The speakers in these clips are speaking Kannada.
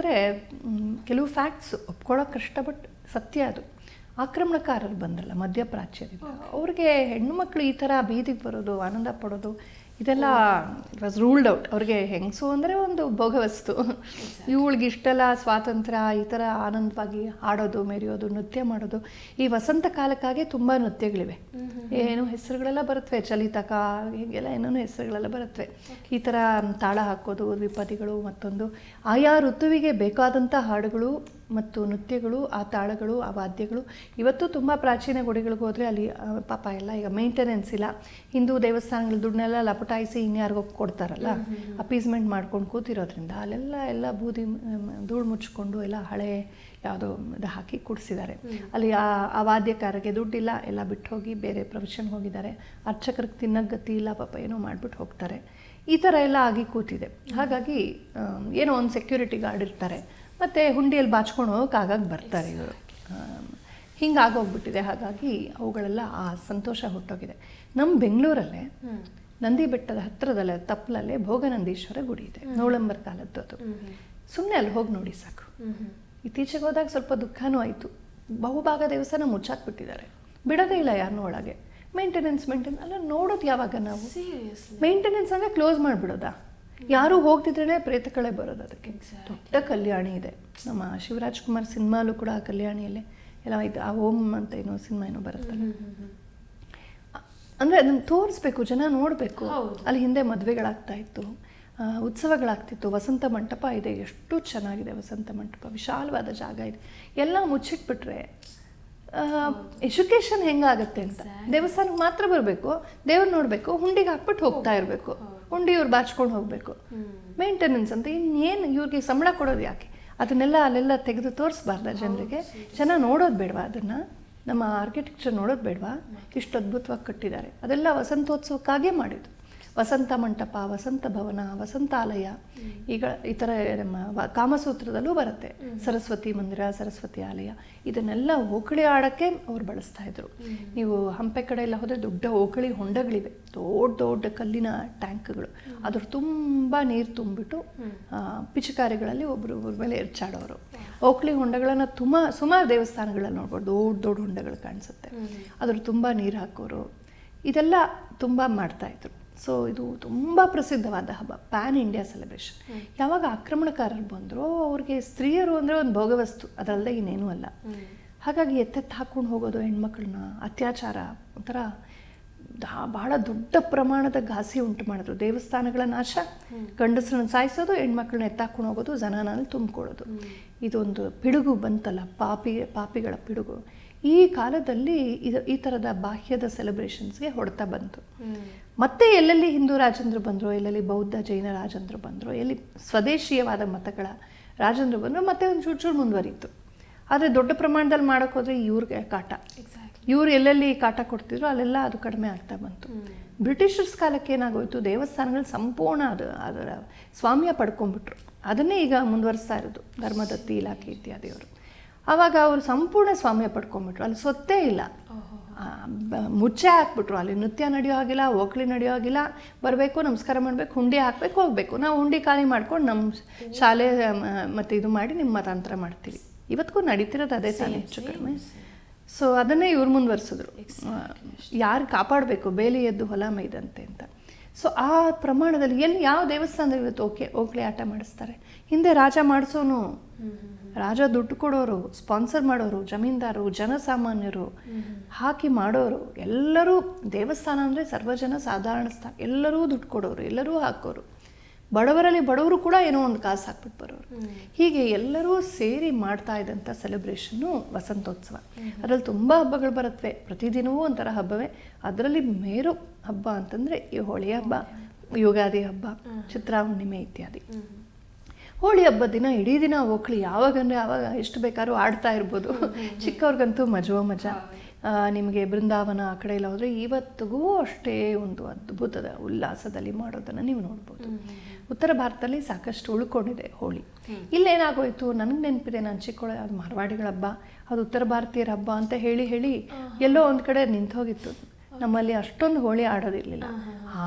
ಅಂದರೆ ಕೆಲವು ಫ್ಯಾಕ್ಟ್ಸ್ ಒಪ್ಕೊಳ್ಳೋಕೆ ಕಷ್ಟ ಬಟ್ ಸತ್ಯ ಅದು. ಆಕ್ರಮಣಕಾರರು ಬಂದ್ರಲ್ಲ ಮಧ್ಯಪ್ರಾಚ್ಯದಿಂದ ಅವ್ರಿಗೆ ಹೆಣ್ಣು ಮಕ್ಕಳು ಈ ಥರ ಬೀದಿಗೆ ಬರೋದು ಆನಂದ ಪಡೋದು ಇದೆಲ್ಲ ಇಟ್ ವಾಸ್ ರೂಲ್ಡ್ ಔಟ್ ಅವ್ರಿಗೆ ಹೆಂಗಸು ಅಂದರೆ ಒಂದು ಭೋಗವಸ್ತು ಇವಳಿಗೆ ಇಷ್ಟೆಲ್ಲ ಸ್ವಾತಂತ್ರ್ಯ ಈ ಥರ ಆನಂದವಾಗಿ ಹಾಡೋದು ಮೆರೆಯೋದು ನೃತ್ಯ ಮಾಡೋದು ಈ ವಸಂತ ಕಾಲಕ್ಕಾಗಿ ತುಂಬ ನೃತ್ಯಗಳಿವೆ. ಏನು ಹೆಸರುಗಳೆಲ್ಲ ಬರುತ್ತವೆ ಚಲಿತಕ ಹೀಗೆಲ್ಲ ಏನೇನು ಹೆಸರುಗಳೆಲ್ಲ ಬರುತ್ತವೆ ಈ ಥರ ತಾಳ ಹಾಕೋದು ದ್ವಿಪದಿಗಳು ಮತ್ತೊಂದು. ಆಯಾ ಋತುವಿಗೆ ಬೇಕಾದಂಥ ಹಾಡುಗಳು ಮತ್ತು ನೃತ್ಯಗಳು ಆ ತಾಳಗಳು ಆ ವಾದ್ಯಗಳು. ಇವತ್ತು ತುಂಬ ಪ್ರಾಚೀನ ಗುಡಿಗಳಿಗೆ ಹೋದರೆ ಅಲ್ಲಿ ಪಾಪ ಎಲ್ಲ ಈಗ ಮೇಂಟೆನೆನ್ಸ್ ಇಲ್ಲ. ಹಿಂದೂ ದೇವಸ್ಥಾನಗಳ ದುಡ್ಡನ್ನೆಲ್ಲ ಲಪಟಾಯಿಸಿ ಇನ್ಯಾರಿಗೋ ಕೊಡ್ತಾರಲ್ಲ ಅಪೀಸ್ಮೆಂಟ್ ಮಾಡ್ಕೊಂಡು ಕೂತಿರೋದ್ರಿಂದ ಅಲ್ಲೆಲ್ಲ ಎಲ್ಲ ಬೂದಿ ಧೂಳು ಮುಚ್ಕೊಂಡು ಎಲ್ಲ ಹಳೆ ಯಾವುದೋ ಇದು ಹಾಕಿ ಕೂಡಿಸಿದ್ದಾರೆ. ಅಲ್ಲಿ ಆ ಆ ವಾದ್ಯಕಾರರಿಗೆ ದುಡ್ಡಿಲ್ಲ ಎಲ್ಲ ಬಿಟ್ಟು ಹೋಗಿ ಬೇರೆ ಪ್ರೊಫೆಷನ್ ಹೋಗಿದ್ದಾರೆ. ಅರ್ಚಕರಿಗೆ ತಿನ್ನಕ್ಕೆ ಗತಿ ಇಲ್ಲ ಪಾಪ ಏನೋ ಮಾಡಿಬಿಟ್ಟು ಹೋಗ್ತಾರೆ. ಈ ಥರ ಎಲ್ಲ ಆಗಿ ಕೂತಿದೆ. ಹಾಗಾಗಿ ಏನೋ ಒಂದು ಸೆಕ್ಯೂರಿಟಿ ಗಾರ್ಡ್ ಇರ್ತಾರೆ. ಮತ್ತು ಹುಂಡಿಯಲ್ಲಿ ಬಾಚ್ಕೊಂಡು ಹೋಗೋಕ್ಕಾಗಾಗಿ ಬರ್ತಾರೆ ಇವರು. ಹಿಂಗಾಗೋಗ್ಬಿಟ್ಟಿದೆ. ಹಾಗಾಗಿ ಅವುಗಳೆಲ್ಲ ಆ ಸಂತೋಷ ಹುಟ್ಟೋಗಿದೆ. ನಮ್ಮ ಬೆಂಗಳೂರಲ್ಲೇ ನಂದಿ ಬೆಟ್ಟದ ಹತ್ತಿರದಲ್ಲೇ ತಪ್ಪಲಲ್ಲೇ ಭೋಗನಂದೀಶ್ವರ ಗುಡಿ ಇದೆ ನೋಳಂಬರ್ ಕಾಲದ್ದು ಅದು. ಸುಮ್ಮನೆ ಅಲ್ಲಿ ಹೋಗಿ ನೋಡಿ ಸಾಕು. ಇತ್ತೀಚೆಗೆ ಹೋದಾಗ ಸ್ವಲ್ಪ ದುಃಖನೂ ಆಯಿತು. ಬಹುಭಾಗ ದೇವಸ್ಥಾನ ಮುಚ್ಚಾಕ್ಬಿಟ್ಟಿದ್ದಾರೆ. ಬಿಡೋದೇ ಇಲ್ಲ ಯಾರನ್ನೂ ಒಳಗೆ. ಮೇಂಟೆನೆನ್ಸ್ ಮೇಂಟೆನ್ ಅಲ್ಲ ನೋಡೋದು ಯಾವಾಗ ನಾವು? ಮೇಂಟೆನೆನ್ಸ್ ಅಂದರೆ ಕ್ಲೋಸ್ ಮಾಡಿಬಿಡೋದಾ? ಯಾರು ಹೋಗ್ತಿದ್ರೇ ಪ್ರೇತಗಳೇ ಬರೋದು ಅದಕ್ಕೆ. ದೊಡ್ಡ ಕಲ್ಯಾಣಿ ಇದೆ. ನಮ್ಮ ಶಿವರಾಜ್ ಕುಮಾರ್ ಸಿನಿಮಾಲು ಕೂಡ ಆ ಕಲ್ಯಾಣಿಯಲ್ಲಿ. ಎಲ್ಲ ಆಯ್ತು. ಆ ಓಂ ಅಂತ ಏನೋ ಸಿನಿಮಾ ಏನೋ ಬರುತ್ತಲ್ಲ. ಅಂದರೆ ಅದನ್ನು ತೋರಿಸ್ಬೇಕು ಜನ ನೋಡಬೇಕು. ಅಲ್ಲಿ ಹಿಂದೆ ಮದುವೆಗಳಾಗ್ತಾ ಇತ್ತು. ಉತ್ಸವಗಳಾಗ್ತಿತ್ತು. ವಸಂತ ಮಂಟಪ ಇದೆ. ಎಷ್ಟು ಚೆನ್ನಾಗಿದೆ ವಸಂತ ಮಂಟಪ. ವಿಶಾಲವಾದ ಜಾಗ ಇದೆ. ಎಲ್ಲ ಮುಚ್ಚಿಟ್ಬಿಟ್ರೆ ಎಜುಕೇಶನ್ ಹೆಂಗಾಗತ್ತೆ ಅಂತ. ದೇವಸ್ಥಾನಕ್ಕೆ ಮಾತ್ರ ಬರಬೇಕು ದೇವ್ರು ನೋಡಬೇಕು ಹುಂಡಿಗೆ ಹಾಕ್ಬಿಟ್ಟು ಹೋಗ್ತಾ ಇರಬೇಕು. ಹುಂಡಿ ಇವ್ರು ಬಾಚ್ಕೊಂಡು ಹೋಗಬೇಕು. ಮೇಂಟೆನೆನ್ಸ್ ಅಂತ ಇನ್ನೇನು ಇವ್ರಿಗೆ ಸಂಬಳ ಕೊಡೋದು ಯಾಕೆ? ಅದನ್ನೆಲ್ಲ ಅಲ್ಲೆಲ್ಲ ತೆಗೆದು ತೋರಿಸ್ಬಾರ್ದ ಜನರಿಗೆ. ಜನ ನೋಡೋದು ಬೇಡವಾ ಅದನ್ನು? ನಮ್ಮ ಆರ್ಕಿಟೆಕ್ಚರ್ ನೋಡೋದು ಬೇಡವಾ? ಇಷ್ಟು ಅದ್ಭುತವಾಗಿ ಕಟ್ಟಿದ್ದಾರೆ. ಅದೆಲ್ಲ ವಸಂತೋತ್ಸವಕ್ಕಾಗೇ ಮಾಡಿದ್ದು. ವಸಂತ ಮಂಟಪ ವಸಂತ ಭವನ ವಸಂತಾಲಯ ಈಗ ಈ ಥರ ನಮ್ಮ ಕಾಮಸೂತ್ರದಲ್ಲೂ ಬರುತ್ತೆ. ಸರಸ್ವತಿ ಮಂದಿರ ಸರಸ್ವತಿ ಆಲಯ ಇದನ್ನೆಲ್ಲ ಓಕಳಿ ಆಡೋಕ್ಕೆ ಅವ್ರು ಬಳಸ್ತಾ ಇದ್ರು. ನೀವು ಹಂಪೆ ಕಡೆ ಎಲ್ಲ ಹೋದರೆ ದೊಡ್ಡ ಓಕಳಿ ಹೊಂಡಗಳಿವೆ. ದೊಡ್ಡ ದೊಡ್ಡ ಕಲ್ಲಿನ ಟ್ಯಾಂಕ್ಗಳು. ಅದ್ರ ತುಂಬ ನೀರು ತುಂಬಿಟ್ಟು ಪಿಚಕಾರಿಗಳಲ್ಲಿ ಪಿಚುಕಾರಿಗಳಲ್ಲಿ ಒಬ್ಬರು ಒಬ್ಬರ ಮೇಲೆ ಎರ್ಚಾಡೋರು. ಓಕಳಿ ಹೊಂಡಗಳನ್ನು ತುಂಬ ಸುಮಾರು ದೇವಸ್ಥಾನಗಳಲ್ಲಿ ನೋಡ್ಬೋದು. ದೊಡ್ಡ ದೊಡ್ಡ ಹೊಂಡಗಳು ಕಾಣಿಸುತ್ತೆ. ಅದ್ರ ತುಂಬ ನೀರು ಹಾಕೋರು. ಇದೆಲ್ಲ ತುಂಬ ಮಾಡ್ತಾಯಿದ್ರು ಸೊ ಇದು ತುಂಬ ಪ್ರಸಿದ್ಧವಾದ ಹಬ್ಬ ಪ್ಯಾನ್ ಇಂಡಿಯಾ ಸೆಲೆಬ್ರೇಷನ್ ಯಾವಾಗ ಆಕ್ರಮಣಕಾರರು ಬಂದರೋ ಅವ್ರಿಗೆ ಸ್ತ್ರೀಯರು ಅಂದರೆ ಒಂದು ಭೋಗವಸ್ತು ಅದಲ್ಲದೆ ಇನ್ನೇನೂ ಅಲ್ಲ. ಹಾಗಾಗಿ ಎತ್ತೆತ್ತು ಹಾಕ್ಕೊಂಡು ಹೋಗೋದು ಹೆಣ್ಮಕ್ಳನ್ನ ಅತ್ಯಾಚಾರ ಒಂಥರ ಬಹಳ ದೊಡ್ಡ ಪ್ರಮಾಣದ ಘಾಸಿ ಉಂಟು ಮಾಡಿದ್ರು. ದೇವಸ್ಥಾನಗಳ ನಾಶ ಗಂಡಸ್ರನ್ನ ಸಾಯಿಸೋದು ಹೆಣ್ಮಕ್ಳನ್ನ ಎತ್ತಾಕೊಂಡು ಹೋಗೋದು ಜನನಲ್ಲಿ ತುಂಬಿಕೊಳ್ಳೋದು. ಇದೊಂದು ಪಿಡುಗು ಬಂತಲ್ಲ ಪಾಪಿ ಪಾಪಿಗಳ ಪಿಡುಗು. ಈ ಕಾಲದಲ್ಲಿ ಇದು ಈ ಥರದ ಬಾಹ್ಯದ ಸೆಲೆಬ್ರೇಷನ್ಸ್ಗೆ ಹೊಡ್ತಾ ಬಂತು. ಮತ್ತೆ ಎಲ್ಲೆಲ್ಲಿ ಹಿಂದೂ ರಾಜೇಂದ್ರ ಬಂದರು ಎಲ್ಲೆಲ್ಲಿ ಬೌದ್ಧ ಜೈನ ರಾಜಂದ್ರು ಬಂದರು ಎಲ್ಲಿ ಸ್ವದೇಶೀಯವಾದ ಮತಗಳ ರಾಜಂದ್ರು ಬಂದರು ಮತ್ತೆ ಒಂದು ಚೂರು ಚೂರು ಮುಂದುವರಿತು. ಆದರೆ ದೊಡ್ಡ ಪ್ರಮಾಣದಲ್ಲಿ ಮಾಡೋಕೆ ಹೋದರೆ ಇವ್ರಿಗೆ ಕಾಟ. ಎಕ್ಸಾಕ್ಟ್ಲಿ ಇವ್ರು ಎಲ್ಲೆಲ್ಲಿ ಕಾಟ ಕೊಡ್ತಿದ್ರು ಅಲ್ಲೆಲ್ಲ ಅದು ಕಡಿಮೆ ಆಗ್ತಾ ಬಂತು. ಬ್ರಿಟಿಷರ್ಸ್ ಕಾಲಕ್ಕೆ ಏನಾಗೋಯ್ತು ದೇವಸ್ಥಾನಗಳು ಸಂಪೂರ್ಣ ಅದು ಅದರ ಸ್ವಾಮ್ಯ ಪಡ್ಕೊಂಡ್ಬಿಟ್ರು. ಅದನ್ನೇ ಈಗ ಮುಂದುವರಿಸ್ತಾ ಇರೋದು ಧರ್ಮದತ್ತಿ ಇಲಾಖೆ ಇತ್ಯಾದಿಯವರು. ಆವಾಗ ಅವರು ಸಂಪೂರ್ಣ ಸ್ವಾಮ್ಯ ಪಡ್ಕೊಂಬಿಟ್ರು ಅಲ್ಲಿ ಸೊತ್ತೇ ಇಲ್ಲ. ಮುಚ್ಚೆ ಹಾಕ್ಬಿಟ್ರು. ಅಲ್ಲಿ ನೃತ್ಯ ನಡೆಯೋ ಹಾಗಿಲ್ಲ ಓಕ್ಳಿ ನಡೆಯೋ ಹಾಗಿಲ್ಲ. ಬರಬೇಕು ನಮಸ್ಕಾರ ಮಾಡಬೇಕು ಹುಂಡಿ ಹಾಕ್ಬೇಕು ಹೋಗಬೇಕು. ನಾವು ಹುಂಡಿ ಖಾಲಿ ಮಾಡ್ಕೊಂಡು ನಮ್ಮ ಶಾಲೆ ಮತ್ತು ಇದು ಮಾಡಿ ನಿಮ್ಮ ಮತಾಂತರ ಮಾಡ್ತೀವಿ. ಇವತ್ತಿಗೂ ನಡೀತಿರೋದು ಅದೇ ತಾನೇ ಹೆಚ್ಚು ಕಡಿಮೆ. ಸೊ ಅದನ್ನೇ ಇವ್ರು ಮುಂದುವರಿಸಿದ್ರು. ಯಾರು ಕಾಪಾಡಬೇಕು ಬೇಲಿ ಎದ್ದು ಹೊಲ ಮೈದಂತೆ ಅಂತ. ಸೊ ಆ ಪ್ರಮಾಣದಲ್ಲಿ ಎಲ್ಲಿ ಯಾವ ದೇವಸ್ಥಾನದಲ್ಲಿ ಇವತ್ತು ಓಕೆ ಓಕ್ಲಿ ಆಟ ಮಾಡಿಸ್ತಾರೆ? ಹಿಂದೆ ರಾಜ ಮಾಡಿಸೋನು. ರಾಜ ದುಡ್ಡು ಕೊಡೋರು, ಸ್ಪಾನ್ಸರ್ ಮಾಡೋರು, ಜಮೀನ್ದಾರು, ಜನಸಾಮಾನ್ಯರು ಹಾಕಿ ಮಾಡೋರು, ಎಲ್ಲರೂ ದೇವಸ್ಥಾನ ಅಂದರೆ ಸರ್ವಜನ ಸಾಧಾರಣ ಸ್ಥಾನ ಎಲ್ಲರೂ ದುಡ್ಡು ಕೊಡೋರು, ಎಲ್ಲರೂ ಹಾಕೋರು. ಬಡವರಲ್ಲಿ ಬಡವರು ಕೂಡ ಏನೋ ಒಂದು ಕಾಸು ಹಾಕ್ಬಿಟ್ಟು ಬರೋರು. ಹೀಗೆ ಎಲ್ಲರೂ ಸೇರಿ ಮಾಡ್ತಾ ಇದ್ದಂಥ ಸೆಲೆಬ್ರೇಷನ್ನು ವಸಂತೋತ್ಸವ. ಅದರಲ್ಲಿ ತುಂಬ ಹಬ್ಬಗಳು ಬರುತ್ತವೆ ಪ್ರತಿದಿನವೂ ಒಂಥರ ಹಬ್ಬವೇ. ಅದರಲ್ಲಿ ಮೇರು ಹಬ್ಬ ಅಂತಂದರೆ ಈ ಹೋಳಿ ಹಬ್ಬ, ಯುಗಾದಿ ಹಬ್ಬ ಚಿತ್ರಾ ಹುಣ್ಣಿಮೆ ಇತ್ಯಾದಿ. ಹೋಳಿ ಹಬ್ಬ ದಿನ ಇಡೀ ದಿನ ಓಕ್ಳಿ ಯಾವಾಗಂದ್ರೆ ಆವಾಗ ಎಷ್ಟು ಬೇಕಾದ್ರೂ ಆಡ್ತಾ ಇರ್ಬೋದು. ಚಿಕ್ಕವ್ರಿಗಂತೂ ಮಜವ ಮಜಾ. ನಿಮಗೆ ಬೃಂದಾವನ ಆ ಕಡೆ ಎಲ್ಲ ಹೋದರೆ ಇವತ್ತಿಗೂ ಅಷ್ಟೇ ಒಂದು ಅದ್ಭುತದ ಉಲ್ಲಾಸದಲ್ಲಿ ಮಾಡೋದನ್ನು ನೀವು ನೋಡ್ಬೋದು. ಉತ್ತರ ಭಾರತದಲ್ಲಿ ಸಾಕಷ್ಟು ಉಳ್ಕೊಂಡಿದೆ ಹೋಳಿ. ಇಲ್ಲೇನಾಗೋಯ್ತು? ನನಗೆ ನೆನಪಿದೆ ನಾನು ಚಿಕ್ಕವಳ ಅದು ಮಾರವಾಡಿಗಳ ಹಬ್ಬ ಅದು ಉತ್ತರ ಭಾರತೀಯರ ಹಬ್ಬ ಅಂತ ಹೇಳಿ ಹೇಳಿ ಎಲ್ಲೋ ಒಂದು ಕಡೆ ನಿಂತೋಗಿತ್ತು. ನಮ್ಮಲ್ಲಿ ಅಷ್ಟೊಂದು ಹೋಳಿ ಆಡೋದಿರಲಿಲ್ಲ.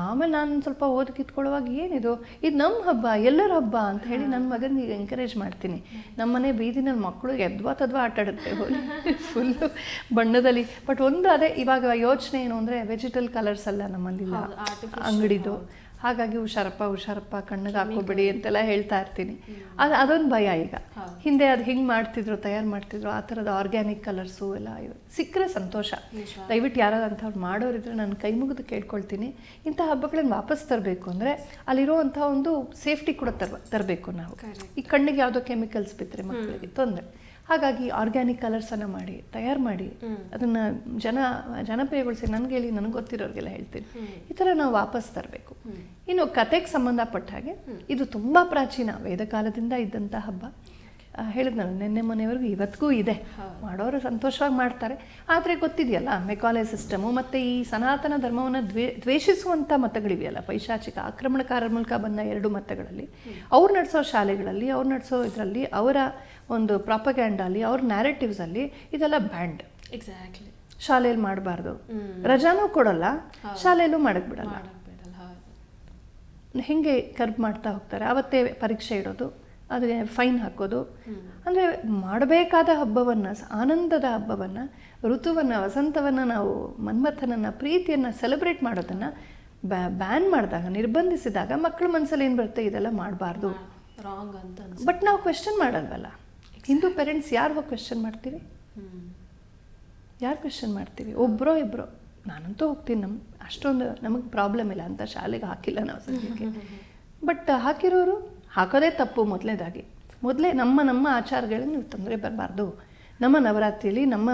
ಆಮೇಲೆ ನಾನು ಸ್ವಲ್ಪ ಓದಿ ಕಿತ್ಕೊಳ್ಳುವಾಗ ಏನಿದು ಇದು ನಮ್ಮ ಹಬ್ಬ ಎಲ್ಲರ ಹಬ್ಬ ಅಂತ ಹೇಳಿ ನನ್ನ ಮಗನಿಗೆ ಎಂಕರೇಜ್ ಮಾಡ್ತೀನಿ. ನಮ್ಮನೆ ಬೀದಿನಲ್ಲಿ ಮಕ್ಕಳು ಎದ್ವಾ ತದ್ವಾ ಆಟಾಡುತ್ತೆ ಹೋಲಿ ಫುಲ್ಲು ಬಣ್ಣದಲ್ಲಿ. ಬಟ್ ಒಂದು ಅದೇ ಇವಾಗ ಯೋಚನೆ ಏನು ಅಂದರೆ ವೆಜಿಟಲ್ ಕಲರ್ಸ್ ಅಲ್ಲ ನಮ್ಮಲ್ಲಿಲ್ಲ. ಅಂಗಡಿದು. ಹಾಗಾಗಿ ಹುಷಾರಪ್ಪ ಹುಷಾರಪ್ಪ ಕಣ್ಣಿಗೆ ಹಾಕೋಬೇಡಿ ಅಂತೆಲ್ಲ ಹೇಳ್ತಾ ಇರ್ತೀನಿ. ಅದು ಅದೊಂದು ಭಯ ಈಗ. ಹಿಂದೆ. ಅದು ಹಿಂಗೆ ಮಾಡ್ತಿದ್ರು ತಯಾರು ಮಾಡ್ತಿದ್ರು ಆ ಥರದ ಆರ್ಗ್ಯಾನಿಕ್ ಕಲರ್ಸು ಎಲ್ಲ ಸಿಕ್ಕರೆ ಸಂತೋಷ. ದಯವಿಟ್ಟು ಯಾರಾದ್ರು ಅಂಥವ್ರು ಮಾಡೋರಿದ್ರೆ ನಾನು ಕೈ ಮುಗಿದು ಕೇಳ್ಕೊಳ್ತೀನಿ. ಇಂಥ ಹಬ್ಬಗಳನ್ನ ವಾಪಸ್ ತರಬೇಕು ಅಂದರೆ ಅಲ್ಲಿರುವಂಥ ಒಂದು ಸೇಫ್ಟಿ ಕೂಡ ತರ ತರಬೇಕು ನಾವು. ಈ ಕಣ್ಣಿಗೆ ಯಾವುದೋ ಕೆಮಿಕಲ್ಸ್ ಬಿದ್ದರೆ ಮಕ್ಕಳಿಗೆ ತೊಂದರೆ. ಹಾಗಾಗಿ ಆರ್ಗ್ಯಾನಿಕ್ ಕಲರ್ಸನ್ನು ಮಾಡಿ ತಯಾರು ಮಾಡಿ ಅದನ್ನು ಜನ ಜನಪ್ರಿಯಗೊಳಿಸಿ ನನಗೆ ಹೇಳಿ ನನಗೆ ಗೊತ್ತಿರೋರಿಗೆಲ್ಲ ಹೇಳ್ತೀನಿ. ಈ ಥರ ನಾವು ವಾಪಸ್ ತರಬೇಕು. ಇನ್ನು ಕತೆಗೆ ಸಂಬಂಧಪಟ್ಟ ಹಾಗೆ ಇದು ತುಂಬ ಪ್ರಾಚೀನ ವೇದಕಾಲದಿಂದ ಇದ್ದಂಥ ಹಬ್ಬ. ಹೇಳಿದ್ನಲ್ಲ ನಿನ್ನೆ ಮೊನ್ನೆವರೆಗೂ ಇವತ್ತಿಗೂ ಇದೆ. ಮಾಡೋರು ಸಂತೋಷವಾಗಿ ಮಾಡ್ತಾರೆ. ಆದರೆ ಗೊತ್ತಿದೆಯಲ್ಲ ಮೆಕಾಲೆ ಸಿಸ್ಟಮು ಮತ್ತು ಈ ಸನಾತನ ಧರ್ಮವನ್ನು ದ್ವೇ ದ್ವೇಷಿಸುವಂಥ ಮತಗಳಿವೆಯಲ್ಲ ಪೈಶಾಚಿಕ ಆಕ್ರಮಣಕಾರರ ಮೂಲಕ ಬಂದ ಎರಡು ಮತಗಳಲ್ಲಿ. ಅವ್ರು ನಡೆಸೋ ಶಾಲೆಗಳಲ್ಲಿ ಅವ್ರು ನಡೆಸೋ ಇದರಲ್ಲಿ ಅವರ ಒಂದು ಪ್ರಾಪಗ್ಯಾಂಡಲ್ಲಿ ಅವ್ರ ನ್ಯಾರೇಟಿವ್ಸಲ್ಲಿ ಇದೆಲ್ಲ ಬ್ಯಾಂಡ್ ಎಕ್ಸಾಕ್ಟ್ಲಿ ಶಾಲೆಯಲ್ಲಿ ಮಾಡಬಾರ್ದು. ರಜಾನೂ ಕೊಡೋಲ್ಲ ಶಾಲೆಯಲ್ಲೂ ಮಾಡಕ್ಕೆ ಬಿಡಲ್ಲ. ಹೆಂಗೆ ಕರ್ಬ್ ಮಾಡ್ತಾ ಹೋಗ್ತಾರೆ? ಆವತ್ತೇ ಪರೀಕ್ಷೆ ಇಡೋದು. ಅದಕ್ಕೆ ಫೈನ್ ಹಾಕೋದು. ಅಂದರೆ ಮಾಡಬೇಕಾದ ಹಬ್ಬವನ್ನು ಆನಂದದ ಹಬ್ಬವನ್ನು ಋತುವನ್ನು ವಸಂತವನ್ನು ನಾವು ಮನ್ಮಥನನ್ನು ಪ್ರೀತಿಯನ್ನು ಸೆಲೆಬ್ರೇಟ್ ಮಾಡೋದನ್ನು ಬ್ಯಾನ್ ಮಾಡಿದಾಗ ನಿರ್ಬಂಧಿಸಿದಾಗ ಮಕ್ಕಳ ಮನಸ್ಸಲ್ಲಿ ಏನು ಬರುತ್ತೆ? ಇದೆಲ್ಲ ಮಾಡಬಾರ್ದು. ರಾಂಗ್ ಅಂತ ಬಟ್ ನಾವು ಕ್ವೆಶನ್ ಮಾಡಲ್ವಲ್ಲ? ಹಿಂದೂ ಪೇರೆಂಟ್ಸ್ ಯಾರು ಹೋಗಿ ಕ್ವೆಶನ್ ಮಾಡ್ತೀವಿ ಯಾರು ಕ್ವೆಶನ್ ಮಾಡ್ತೀವಿ ಒಬ್ಬರೋ ಇಬ್ಬರೋ ನಾನಂತೂ ಹೋಗ್ತೀನಿ ನಮ್ಮ ಅಷ್ಟೊಂದು ನಮಗೆ ಪ್ರಾಬ್ಲಮ್ ಇಲ್ಲ ಅಂತ ಶಾಲೆಗೆ ಹಾಕಿಲ್ಲ ನಾವು ಸದ್ಯಕ್ಕೆ. ಬಟ್ ಹಾಕಿರೋರು? ಹಾಕೋದೇ ತಪ್ಪು ಮೊದಲನೇದಾಗಿ ಮೊದಲೇ ನಮ್ಮ ನಮ್ಮ ಆಚಾರಗಳಿಗೆ ನೀವು ತೊಂದರೆ ಬರಬಾರ್ದು. ನಮ್ಮ ನವರಾತ್ರಿಯಲ್ಲಿ ನಮ್ಮ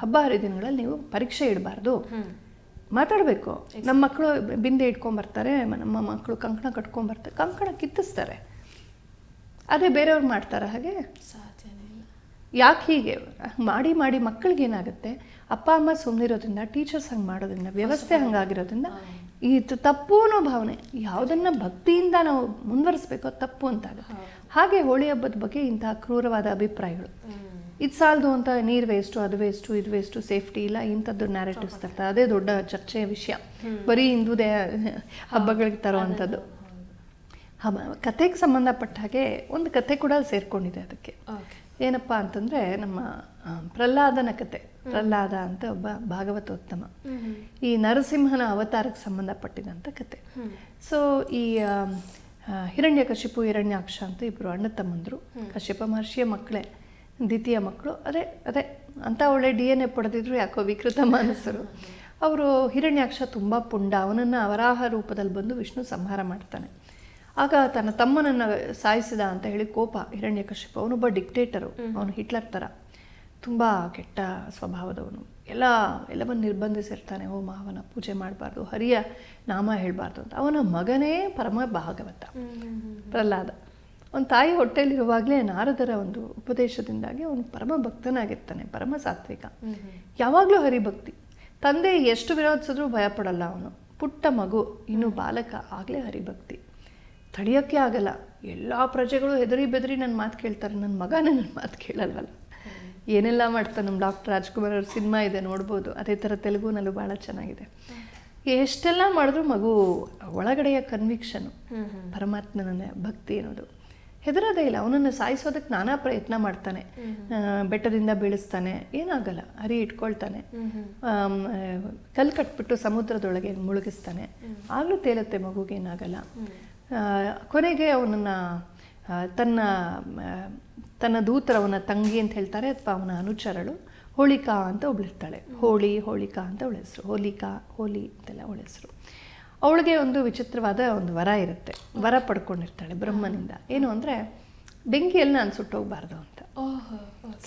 ಹಬ್ಬ ಹರಿದಿನಗಳಲ್ಲಿ ನೀವು ಪರೀಕ್ಷೆ ಇಡಬಾರ್ದು. ಮಾತಾಡಬೇಕು. ನಮ್ಮ ಮಕ್ಕಳು ಬಿಂದೆ ಇಟ್ಕೊಂಬರ್ತಾರೆ ನಮ್ಮ ಮಕ್ಕಳು ಕಂಕಣ ಕಟ್ಕೊಂಬರ್ತಾರೆ ಕಂಕಣ ಕಿತ್ತಿಸ್ತಾರೆ. ಅದೇ ಬೇರೆಯವ್ರು ಮಾಡ್ತಾರೆ ಹಾಗೆ? ಇಲ್ಲ. ಯಾಕೆ ಹೀಗೆ? ಮಾಡಿ ಮಾಡಿ ಮಕ್ಕಳಿಗೆ ಏನಾಗುತ್ತೆ? ಅಪ್ಪ ಅಮ್ಮ ಸುಮ್ಮನಿರೋದ್ರಿಂದ ಟೀಚರ್ಸ್ ಹಂಗೆ ಮಾಡೋದ್ರಿಂದ ವ್ಯವಸ್ಥೆ ಹಂಗಾಗಿರೋದ್ರಿಂದ ಇದು ತಪ್ಪು ಅನ್ನೋ ಭಾವನೆ ಯಾವುದನ್ನು ಭಕ್ತಿಯಿಂದ ನಾವು ಮುಂದುವರಿಸ್ಬೇಕೋ ತಪ್ಪು ಅಂತಾಗ ಹಾಗೆ ಹೋಳಿ ಹಬ್ಬದ ಬಗ್ಗೆ ಇಂತಹ ಕ್ರೂರವಾದ ಅಭಿಪ್ರಾಯಗಳು. ಇದು ಸಾಲದು ಅಂತ ನೀರು ವೇಸ್ಟು ಅದು ವೇಸ್ಟು ಇದು ವೇಸ್ಟು ಸೇಫ್ಟಿ ಇಲ್ಲ ಇಂಥದ್ದು ನ್ಯಾರೇಟಿವ್ಸ್ ತರ್ತಾರೆ. ಅದೇ ದೊಡ್ಡ ಚರ್ಚೆಯ ವಿಷಯ. ಬರೀ ಹಿಂದೂದೇ ಹಬ್ಬಗಳಿಗೆ ತರುವಂಥದ್ದು. ಹಬ್ಬ ಕತೆಗೆ ಸಂಬಂಧಪಟ್ಟ ಹಾಗೆ ಒಂದು ಕತೆ ಕೂಡ ಸೇರ್ಕೊಂಡಿದೆ ಅದಕ್ಕೆ. ಏನಪ್ಪ ಅಂತಂದರೆ ನಮ್ಮ ಪ್ರಹ್ಲಾದನ ಕತೆ ಪ್ರಹ್ಲಾದ ಅಂತ ಒಬ್ಬ ಭಾಗವತೋತ್ತಮ. ಈ ನರಸಿಂಹನ ಅವತಾರಕ್ಕೆ ಸಂಬಂಧಪಟ್ಟಿದಂಥ ಕತೆ. ಸೊ ಈ ಹಿರಣ್ಯ ಕಶಿಪು ಹಿರಣ್ಯಾಕ್ಷ ಅಂತ ಇಬ್ಬರು ಅಣ್ಣ ತಮ್ಮಂದರು. ಕಶ್ಯಪ ಮಹರ್ಷಿಯ ಮಕ್ಕಳೇ ದ್ವಿತೀಯ ಮಕ್ಕಳು. ಅದೇ ಅದೇ ಅಂತ ಒಳ್ಳೆ ಡಿ ಎನ್ ಎ ಪಡೆದಿದ್ರು ಯಾಕೋ ವಿಕೃತ ಮಾನಸರು ಅವರು ಹಿರಣ್ಯಾಕ್ಷ ತುಂಬ ಪುಂಡ. ಅವನನ್ನು ಅವರಾಹ ರೂಪದಲ್ಲಿ ಬಂದು ವಿಷ್ಣು ಸಂಹಾರ ಮಾಡ್ತಾನೆ. ಆಗ ತನ್ನ ತಮ್ಮನನ್ನು ಸಾಯಿಸಿದ ಅಂತ ಹೇಳಿ ಕೋಪ ಹಿರಣ್ಯಕಶಿಪ ಅವನೊಬ್ಬ ಡಿಕ್ಟೇಟರು ಅವನು ಹಿಟ್ಲರ್ ಥರ ತುಂಬ ಕೆಟ್ಟ ಸ್ವಭಾವದವನು. ಎಲ್ಲ ಎಲ್ಲವನ್ನು ನಿರ್ಬಂಧಿಸಿರ್ತಾನೆ ಓ ಮಾವನ ಪೂಜೆ ಮಾಡಬಾರ್ದು ಹರಿಯ ನಾಮ ಹೇಳಬಾರ್ದು ಅಂತ. ಅವನ ಮಗನೇ ಪರಮ ಭಾಗವತ. ಪ್ರಹ್ಲಾದ. ಅವನ ತಾಯಿ ಹೊಟ್ಟೆಯಲ್ಲಿರುವಾಗಲೇ ನಾರದರ ಒಂದು ಉಪದೇಶದಿಂದಾಗಿ ಅವನು ಪರಮ ಭಕ್ತನಾಗಿರ್ತಾನೆ ಪರಮ ಸಾತ್ವಿಕ. ಯಾವಾಗಲೂ ಹರಿಭಕ್ತಿ. ತಂದೆ ಎಷ್ಟು ವಿರೋಧಿಸಿದ್ರೂ ಭಯಪಡಲ್ಲ ಅವನು. ಪುಟ್ಟ ಮಗು ಇನ್ನು ಬಾಲಕ ಆಗಲೇ ಹರಿಭಕ್ತಿ. ತಡೆಯೋಕ್ಕೆ ಆಗಲ್ಲ. ಎಲ್ಲ ಪ್ರಜೆಗಳು ಹೆದರಿ ಬೆದರಿ ನನ್ನ ಮಾತು ಕೇಳ್ತಾರೆ ನನ್ನ ಮಗನೇ ನನ್ನ ಮಾತು ಕೇಳಲ್ವಲ್ಲ. ಏನೆಲ್ಲ ಮಾಡ್ತಾನೆ ನಮ್ಮ ಡಾಕ್ಟರ್ ರಾಜ್ಕುಮಾರ್ ಅವ್ರ ಸಿನಿಮಾ ಇದೆ ನೋಡ್ಬೋದು ಅದೇ ಥರ ತೆಲುಗುನಲ್ಲೂ ಭಾಳ ಚೆನ್ನಾಗಿದೆ. ಎಷ್ಟೆಲ್ಲ ಮಾಡಿದ್ರು ಮಗು ಒಳಗಡೆಯ ಕನ್ವಿಕ್ಷನು ಪರಮಾತ್ಮನ ಭಕ್ತಿ ಅನ್ನೋದು ಹೆದರೋದೇ ಇಲ್ಲ. ಅವನನ್ನು ಸಾಯಿಸೋದಕ್ಕೆ ನಾನಾ ಪ್ರಯತ್ನ ಮಾಡ್ತಾನೆ. ಬೆಟ್ಟದಿಂದ ಬೀಳಿಸ್ತಾನೆ ಏನಾಗಲ್ಲ ಹರಿ ಇಟ್ಕೊಳ್ತಾನೆ. ಕಲ್ ಕಲ್ಲು ಕಟ್ಬಿಟ್ಟು ಸಮುದ್ರದೊಳಗೆ ಮುಳುಗಿಸ್ತಾನೆ. ಆಗಲೂ ತೇಲತ್ತೆ ಮಗುಗೆ ಏನಾಗಲ್ಲ. ಕೊನೆಗೆ ಅವನನ್ನು ತನ್ನ ತನ್ನ ದೂತರ ಅವನ ತಂಗಿ ಅಂತ ಹೇಳ್ತಾರೆ ಅಥವಾ ಅವನ ಅನುಚರಳು. ಹೋಳಿಕಾ ಅಂತ ಒಬ್ಳಿರ್ತಾಳೆ. ಹೋಳಿ ಹೋಳಿಕಾ ಅಂತ ಅವಳ ಹೆಸರು. ಹೋಲಿಕಾ ಹೋಲಿ ಅಂತೆಲ್ಲ ಅವಳ ಹೆಸರು. ಅವಳಿಗೆ ಒಂದು ವಿಚಿತ್ರವಾದ ಒಂದು ವರ ಇರುತ್ತೆ. ವರ ಪಡ್ಕೊಂಡಿರ್ತಾಳೆ ಬ್ರಹ್ಮನಿಂದ. ಏನು ಅಂದರೆ ಬೆಂಕಿಯಲ್ಲಿ ನಾನು ಸುಟ್ಟೋಗ್ಬಾರ್ದು ಅಂತ. ಓಹೋ.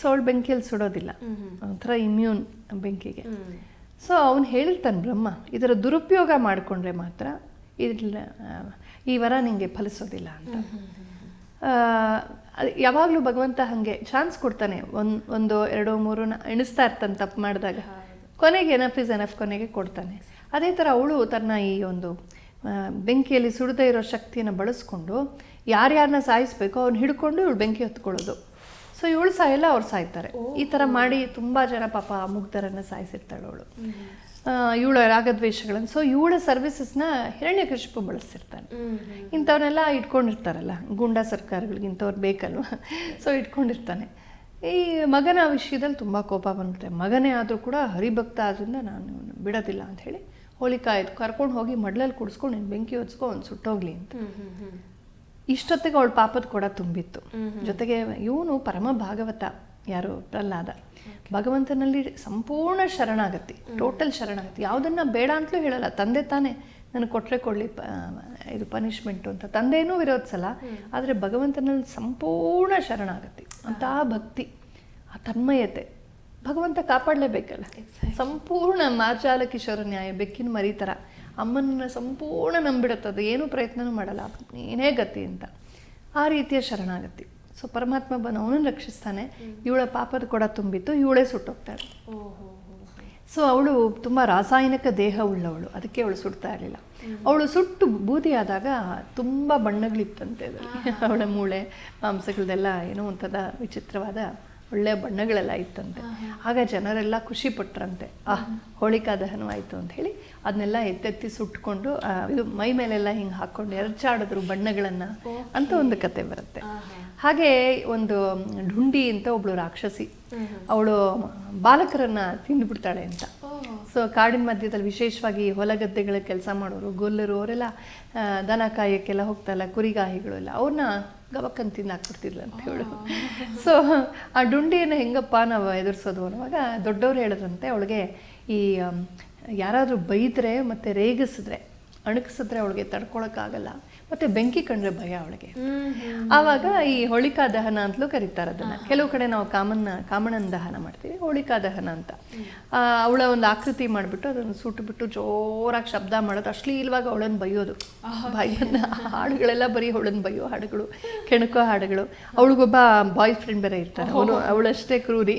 ಸೊ ಅವಳು ಬೆಂಕಿಯಲ್ಲಿ ಸುಡೋದಿಲ್ಲ. ಒಂಥರ ಇಮ್ಯೂನ್ ಬೆಂಕಿಗೆ. ಸೊ ಅವನು ಹೇಳಿರ್ತಾನೆ ಬ್ರಹ್ಮ ಇದರ ದುರುಪಯೋಗ ಮಾಡಿಕೊಂಡ್ರೆ ಮಾತ್ರ ಇದ್ರ ಈ ವರ ನಿಮಗೆ ಫಲಿಸೋದಿಲ್ಲ ಅಂತ. ಯಾವಾಗಲೂ ಭಗವಂತ ಹಾಗೆ ಚಾನ್ಸ್ ಕೊಡ್ತಾನೆ. ಒಂದು ಒಂದು ಎರಡು ಮೂರು ಎಣಿಸ್ತಾ ಇರ್ತಾನೆ ತಪ್ಪು ಮಾಡಿದಾಗ. ಕೊನೆಗೆ ಎನಫ್ ಇಸ್ ಎನಫ್ ಕೊನೆಗೆ ಕೊಡ್ತಾನೆ. ಅದೇ ಥರ ಅವಳು ತನ್ನ ಈ ಒಂದು ಬೆಂಕಿಯಲ್ಲಿ ಸುಡದೇ ಇರೋ ಶಕ್ತಿಯನ್ನು ಬಳಸ್ಕೊಂಡು ಯಾರ್ಯಾರನ್ನ ಸಾಯಿಸ್ಬೇಕೋ ಅವ್ನು ಹಿಡ್ಕೊಂಡು ಇವಳು ಬೆಂಕಿ ಹೊತ್ಕೊಳ್ಳೋದು. ಸೊ ಇವಳು ಸಾಯಲ್ಲ ಅವ್ರು ಸಾಯ್ತಾರೆ. ಈ ಥರ ಮಾಡಿ ತುಂಬ ಜನ ಪಾಪ ಮುಗ್ಧರನ್ನು ಸಾಯಿಸಿರ್ತಾಳೆ ಅವಳು. ಇವಳ ರಾಗದ್ವೇಷಗಳನ್ನು. ಸೊ ಇವಳ ಸರ್ವಿಸಸ್ನ ಹಿರಣ್ಯಕಶಿಪು ಬಳಸ್ತಿರ್ತಾನೆ. ಇಂಥವ್ರನ್ನೆಲ್ಲ ಇಟ್ಕೊಂಡಿರ್ತಾರಲ್ಲ ಗೂಂಡಾ ಸರ್ಕಾರಗಳಿಗೆ ಇಂಥವ್ರು ಬೇಕಲ್ವ? ಸೊ ಇಟ್ಕೊಂಡಿರ್ತಾನೆ. ಈ ಮಗನ ವಿಷಯದಲ್ಲಿ ತುಂಬ ಕೋಪ ಬಂದ್ಬಿಡುತ್ತೆ. ಮಗನೇ ಆದರೂ ಕೂಡ ಹರಿಭಕ್ತ ಆದ್ದರಿಂದ ನಾನು ಬಿಡೋದಿಲ್ಲ ಅಂತ ಹೇಳಿ ಹೋಲಿಕಾಯ್ದು ಕರ್ಕೊಂಡು ಹೋಗಿ ಮಡ್ಲಲ್ಲಿ ಕುಡಿಸ್ಕೊಂಡು ನೀನು ಬೆಂಕಿ ಹೊಚ್ಕೊ ಅವ್ನು ಸುಟ್ಟೋಗ್ಲಿ ಅಂತ. ಇಷ್ಟೊತ್ತಿಗೆ ಅವಳ ಪಾಪದ ಕೊಡ ತುಂಬಿತ್ತು. ಜೊತೆಗೆ ಇವನು ಪರಮ ಭಾಗವತ. ಯಾರು ಪ್ರಹ್ಲಾದ ಭಗವಂತನಲ್ಲಿ ಸಂಪೂರ್ಣ ಶರಣಾಗತಿ ಟೋಟಲ್ ಶರಣಾಗತಿ. ಯಾವುದನ್ನ ಬೇಡ ಅಂತಲೂ ಹೇಳಲ್ಲ. ತಂದೆ ತಾನೇ ನನಗೆ ಕೊಟ್ಟರೆ ಕೊಡಲಿ ಪ ಇದು ಪನಿಷ್ಮೆಂಟು ಅಂತ. ತಂದೆಯೂ ವಿರೋಧಿಸಲ್ಲ. ಆದರೆ ಭಗವಂತನಲ್ಲಿ ಸಂಪೂರ್ಣ ಶರಣಾಗತಿ. ಅಂತಹ ಭಕ್ತಿ ಆ ತನ್ಮಯತೆ ಭಗವಂತ ಕಾಪಾಡಲೇಬೇಕಲ್ಲ. ಸಂಪೂರ್ಣ ಮಾರ್ಜಾಲ ಕಿಶೋರ ನ್ಯಾಯ ಬೆಕ್ಕಿನ ಮರಿ ಥರ ಅಮ್ಮನನ್ನು ಸಂಪೂರ್ಣ ನಂಬಿಡುತ್ತದೆ. ಏನೂ ಪ್ರಯತ್ನನೂ ಮಾಡಲ್ಲ. ಏನೇ ಗತಿ ಅಂತ. ಆ ರೀತಿಯ ಶರಣಾಗತಿ. ಸೊ ಪರಮಾತ್ಮ ಬಂದು ಅವನನ್ನು ರಕ್ಷಿಸ್ತಾನೆ ಇವಳ ಪಾಪದ ಕೊಡ ತುಂಬಿತ್ತು ಇವಳೇ ಸುಟ್ಟೋಗ್ತಾಳೆ. ಸೊ ಅವಳು ತುಂಬ ರಾಸಾಯನಿಕ ದೇಹ ಉಳ್ಳವಳು. ಅದಕ್ಕೆ ಅವಳು ಸುಡ್ತಾ ಇರಲಿಲ್ಲ. ಅವಳು ಸುಟ್ಟು ಬೂದಿ ಆದಾಗ ತುಂಬ ಬಣ್ಣಗಳಿತ್ತಂತೆ ಅವಳ ಮೂಳೆ ಮಾಂಸಗಳದೆಲ್ಲ ಏನೋ ಒಂಥರ ವಿಚಿತ್ರವಾದ ಒಳ್ಳೆಯ ಬಣ್ಣಗಳೆಲ್ಲ ಇತ್ತಂತೆ. ಆಗ ಜನರೆಲ್ಲ ಖುಷಿ ಪಟ್ರಂತೆ. ಆ ಹೋಳಿಕಾ ದಹನ ಆಯಿತು ಅಂತ ಹೇಳಿ ಅದನ್ನೆಲ್ಲ ಎತ್ತೆತ್ತಿ ಸುಟ್ಕೊಂಡು ಇದು ಮೈ ಮೇಲೆಲ್ಲ ಹಿಂಗೆ ಹಾಕ್ಕೊಂಡು ಎರಚಾಡಿದ್ರು ಬಣ್ಣಗಳನ್ನು ಅಂತ ಒಂದು ಕತೆ ಬರುತ್ತೆ. ಹಾಗೆ ಒಂದು ಢುಂಡಿ ಅಂತ ಒಬ್ಳು ರಾಕ್ಷಸಿ. ಅವಳು ಬಾಲಕರನ್ನ ತಿಂದುಬಿಡ್ತಾಳೆ ಅಂತ. ಸೊ ಕಾಡಿನ ಮಧ್ಯದಲ್ಲಿ ವಿಶೇಷವಾಗಿ ಹೊಲ ಗದ್ದೆಗಳ ಕೆಲಸ ಮಾಡೋರು ಗೊಲ್ಲರು ಅವರೆಲ್ಲ ದನ ಕಾಯಕ್ಕೆಲ್ಲ ಹೋಗ್ತಾರಲ್ಲ ಕುರಿಗಾಹಿಗಳು ಎಲ್ಲ ಅವ್ರನ್ನ ಗಬಕ್ಕನ್ ತಿಂದಾಕ್ಬಿಡ್ತಿದ್ಲು ಅಂತ ಹೇಳು. ಸೊ ಆ ಡುಂಡಿಯನ್ನು ಹೆಂಗಪ್ಪ ನಾವು ಎದುರಿಸೋದು ಅನ್ನುವಾಗ ದೊಡ್ಡವ್ರು ಹೇಳಿದ್ರಂತೆ ಅವಳಿಗೆ ಈ ಯಾರಾದರೂ ಬೈದರೆ ಮತ್ತು ರೇಗಿಸಿದ್ರೆ ಅಣಗಿಸಿದ್ರೆ ಅವಳಿಗೆ ತಡ್ಕೊಳಕ್ಕಾಗಲ್ಲ. ಮತ್ತೆ ಬೆಂಕಿ ಕಂಡ್ರೆ ಭಯ ಅವಳಿಗೆ. ಆವಾಗ ಈ ಹೋಳಿಕಾ ದಹನ ಅಂತಲೂ ಕರೀತಾರೆ ಅದನ್ನ. ಕೆಲವು ಕಡೆ ನಾವು ಕಾಮನ್ನ ಕಾಮಣನ ದಹನ ಮಾಡ್ತೀವಿ ಹೋಳಿಕಾ ದಹನ ಅಂತ. ಅವಳ ಒಂದು ಆಕೃತಿ ಮಾಡಿಬಿಟ್ಟು ಅದನ್ನು ಸುಟ್ಟುಬಿಟ್ಟು ಜೋರಾಗಿ ಶಬ್ದ ಮಾಡೋದು. ಅಶ್ಲೀಲವಾಗಿ ಅವಳನ್ನು ಬೈಯೋದು. ಬಾಯಿ ಬಂದ ಹಾಡುಗಳೆಲ್ಲ ಬರೀ ಅವಳನ್ನ ಬೈಯೋ ಹಾಡುಗಳು ಕೆಣಕೋ ಹಾಡುಗಳು. ಅವಳಿಗೊಬ್ಬ ಬಾಯ್ ಫ್ರೆಂಡ್ ಬೇರೆ ಇರ್ತಾರೆ. ಅವನು ಅವಳಷ್ಟೇ ಕ್ರೂರಿ.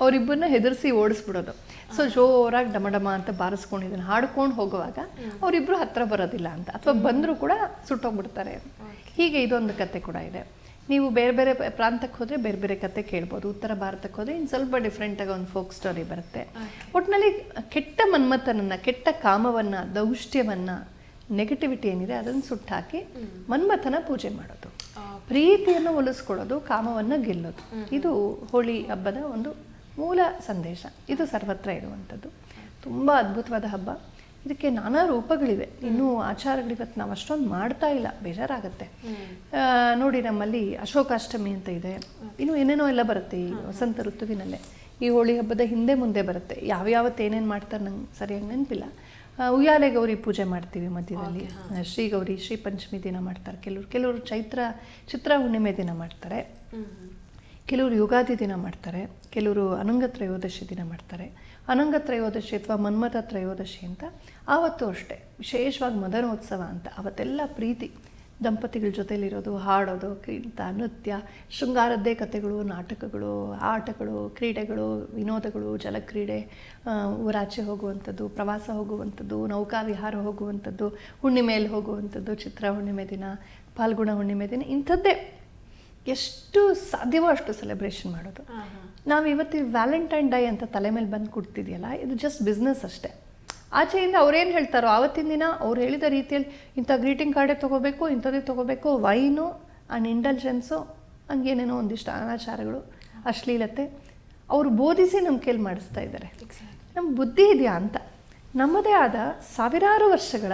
ಅವರಿಬ್ಬರನ್ನ ಹೆದರಿಸಿ ಓಡಿಸ್ಬಿಡೋದು. ಸೊ ಜೋರಾಗಿ ಡಮ ಡಮ ಅಂತ ಬಾರಿಸ್ಕೊಂಡಿದ್ದಾನೆ. ಹಾಡ್ಕೊಂಡು ಹೋಗುವಾಗ ಅವರಿಬ್ಬರು ಹತ್ರ ಬರೋದಿಲ್ಲ ಅಂತ. ಅಥವಾ ಬಂದರೂ ಕೂಡ ಸುಟ್ಟೋಗ್ಬಿಡ್ತಾರೆ ಹೀಗೆ ಇದೊಂದು ಕತೆ ಕೂಡ ಇದೆ. ನೀವು ಬೇರೆ ಬೇರೆ ಪ್ರಾಂತಕ್ಕೆ ಹೋದರೆ ಬೇರೆ ಬೇರೆ ಕತೆ ಕೇಳ್ಬೋದು. ಉತ್ತರ ಭಾರತಕ್ಕೆ ಹೋದರೆ ಇನ್ನು ಸ್ವಲ್ಪ ಡಿಫ್ರೆಂಟಾಗಿ ಒಂದು ಫೋಕ್ ಸ್ಟೋರಿ ಬರುತ್ತೆ. ಒಟ್ಟಿನಲ್ಲಿ ಕೆಟ್ಟ ಮನ್ಮಥನನ್ನು ಕೆಟ್ಟ ಕಾಮವನ್ನು ದೌಷ್ಟ್ಯವನ್ನು ನೆಗೆಟಿವಿಟಿ ಏನಿದೆ ಅದನ್ನು ಸುಟ್ಟಾಕಿ ಮನ್ಮಥನ ಪೂಜೆ ಮಾಡೋದು. ಪ್ರೀತಿಯನ್ನು ಒಲಿಸ್ಕೊಳ್ಳೋದು ಕಾಮವನ್ನು ಗೆಲ್ಲೋದು. ಇದು ಹೋಳಿ ಹಬ್ಬದ ಒಂದು ಮೂಲ ಸಂದೇಶ. ಇದು ಸರ್ವತ್ರ ಇರುವಂಥದ್ದು. ತುಂಬ ಅದ್ಭುತವಾದ ಹಬ್ಬ. ಇದಕ್ಕೆ ನಾನಾ ರೂಪಗಳಿವೆ. ಇನ್ನೂ ಆಚಾರಗಳಿವತ್ತು ನಾವು ಅಷ್ಟೊಂದು ಮಾಡ್ತಾ ಇಲ್ಲ. ಬೇಜಾರಾಗುತ್ತೆ. ನೋಡಿ ನಮ್ಮಲ್ಲಿ ಅಶೋಕಾಷ್ಟಮಿ ಅಂತ ಇದೆ. ಇನ್ನು ಏನೇನೋ ಎಲ್ಲ ಬರುತ್ತೆ ಈ ವಸಂತ ಋತುವಿನಲ್ಲೇ. ಈ ಹೋಳಿ ಹಬ್ಬದ ಹಿಂದೆ ಮುಂದೆ ಬರುತ್ತೆ. ಯಾವ್ಯಾವತ್ತು ಏನೇನು ಮಾಡ್ತಾರೆ ನಂಗೆ ಸರಿಯಾಗಿ ನೆನಪಿಲ್ಲ. ಉಯ್ಯಾಲೆ ಗೌರಿ ಪೂಜೆ ಮಾಡ್ತೀವಿ ಮಧ್ಯದಲ್ಲಿ. ಶ್ರೀ ಗೌರಿ ಶ್ರೀ ಪಂಚಮಿ ದಿನ ಮಾಡ್ತಾರೆ. ಕೆಲವರು ಕೆಲವರು ಚೈತ್ರ ಚಿತ್ರ ಹುಣ್ಣಿಮೆ ದಿನ ಮಾಡ್ತಾರೆ. ಕೆಲವರು ಯುಗಾದಿ ದಿನ ಮಾಡ್ತಾರೆ, ಕೆಲವರು ಅನಂಗ ತ್ರಯೋದಶಿ ದಿನ ಮಾಡ್ತಾರೆ. ಅನಂಗ ತ್ರಯೋದಶಿ ಅಥವಾ ಮನ್ಮಥ ತ್ರಯೋದಶಿ ಅಂತ ಆವತ್ತು ಅಷ್ಟೇ. ವಿಶೇಷವಾಗಿ ಮದನೋತ್ಸವ ಅಂತ ಅವತ್ತೆಲ್ಲ ಪ್ರೀತಿ. ದಂಪತಿಗಳ ಜೊತೆಲಿರೋದು, ಹಾಡೋದು ಕ್ರೀಡಿತ ನೃತ್ಯ, ಶೃಂಗಾರದ್ದೇ ಕಥೆಗಳು, ನಾಟಕಗಳು, ಆಟಗಳು, ಕ್ರೀಡೆಗಳು, ವಿನೋದಗಳು, ಜಲಕ್ರೀಡೆ ಊರಾಚೆ ಹೋಗುವಂಥದ್ದು, ಪ್ರವಾಸ ಹೋಗುವಂಥದ್ದು ನೌಕಾ ವಿಹಾರ ಹೋಗುವಂಥದ್ದು, ಹುಣ್ಣಿಮೆಯಲ್ಲಿ ಹೋಗುವಂಥದ್ದು, ಚಿತ್ರ ಹುಣ್ಣಿಮೆ ದಿನ, ಪಾಲ್ಗುಣ ಹುಣ್ಣಿಮೆ ದಿನ, ಇಂಥದ್ದೇ. ಎಷ್ಟು ಸಾಧ್ಯವೋ ಅಷ್ಟು ಸೆಲೆಬ್ರೇಷನ್ ಮಾಡೋದು. ನಾವು ಇವತ್ತು ವ್ಯಾಲೆಂಟೈನ್ ಡೇ ಅಂತ ತಲೆ ಮೇಲೆ ಬಂದು ಕೊಡ್ತಿದೆಯಲ್ಲ ಇದು ಜಸ್ಟ್ ಬಿಸ್ನೆಸ್ ಅಷ್ಟೇ. ಆಚೆಯಿಂದ ಅವ್ರೇನು ಹೇಳ್ತಾರೋ ಆವತ್ತಿನ ದಿನ ಅವ್ರು ಹೇಳಿದ ರೀತಿಯಲ್ಲಿ ಇಂಥ ಗ್ರೀಟಿಂಗ್ ಕಾರ್ಡೇ ತೊಗೋಬೇಕು ಇಂಥದ್ದೇ ತೊಗೋಬೇಕು ವೈನು ಆ್ಯಂಡ್ ಇಂಟೆಲಿಜೆನ್ಸು ಹಂಗೇನೇನೋ ಒಂದಿಷ್ಟು ಅನಾಚಾರಗಳು ಅಶ್ಲೀಲತೆ ಅವರು ಬೋಧಿಸಿ ನಮ್ಮ ಕೈಲಿ ಮಾಡಿಸ್ತಾ ಇದ್ದಾರೆ ನಮ್ಮ ಬುದ್ಧಿ ಇದೆಯಾ ಅಂತ? ನಮ್ಮದೇ ಆದ ಸಾವಿರಾರು ವರ್ಷಗಳ